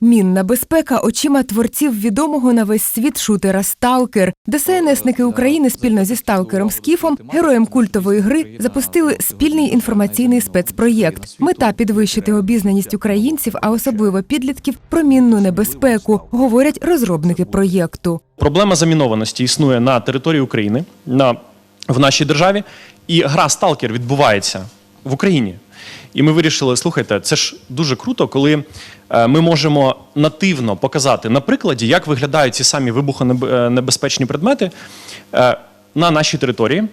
Мінна безпека очима творців відомого на весь світ шутера Сталкер. ДСНСники України спільно зі сталкером Скіфом, героєм культової гри, запустили спільний інформаційний спецпроєкт. Мета підвищити обізнаність українців, а особливо підлітків, про мінну небезпеку, говорять розробники проєкту. Проблема замінованості існує на території України, в нашій державі, і гра Сталкер відбувається в Україні. І ми вирішили, слухайте, це ж дуже круто, коли е, ми можемо нативно показати на прикладі, як виглядають ці самі вибухонебезпечні предмети е, на нашій території.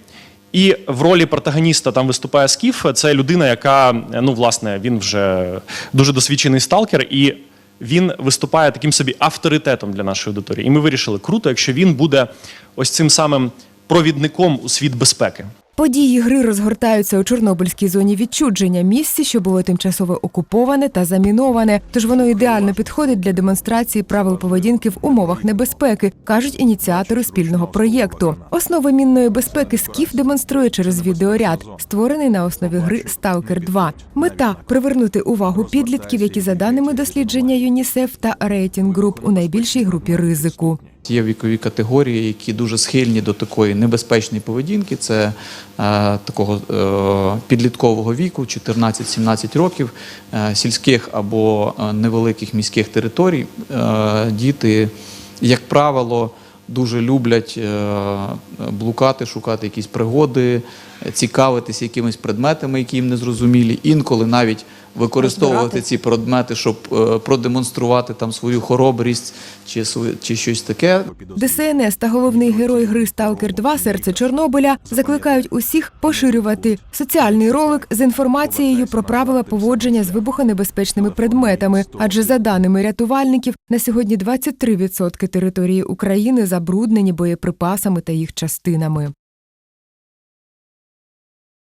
І в ролі протагоніста там виступає Скіф. Це людина, яка е, ну власне він вже дуже досвідчений сталкер, і він виступає таким собі авторитетом для нашої аудиторії. І ми вирішили, круто, якщо він буде ось цим самим провідником у світ безпеки. Події гри розгортаються у Чорнобильській зоні відчудження, місці, що було тимчасово окуповане та заміноване. Тож воно ідеально підходить для демонстрації правил поведінки в умовах небезпеки, кажуть ініціатори спільного проєкту. Основи мінної безпеки Скіф демонструє через відеоряд, створений на основі гри Сталкер 2 Мета привернути увагу підлітків, які за даними дослідження ЮНІСЕФ та рейтинг груп у найбільшій групі ризику. Є вікові категорії, які дуже схильні до такої небезпечної поведінки. Це е, такого е, підліткового віку, 14-17 років, е, сільських або е, невеликих міських територій. Е, діти, як правило, дуже люблять е, блукати, шукати якісь пригоди, цікавитися якимись предметами, які їм не зрозумілі. Інколи навіть використовувати ці предмети, щоб е, продемонструвати там свою хоробрість чи, чи щось таке. ДСНС та головний герой гри Сталкер 2 Серце Чорнобиля закликають усіх поширювати соціальний ролик з інформацією про правила поводження з вибухонебезпечними предметами. Адже за даними рятувальників, на сьогодні 23% території України забруднені боєприпасами та їх частинами.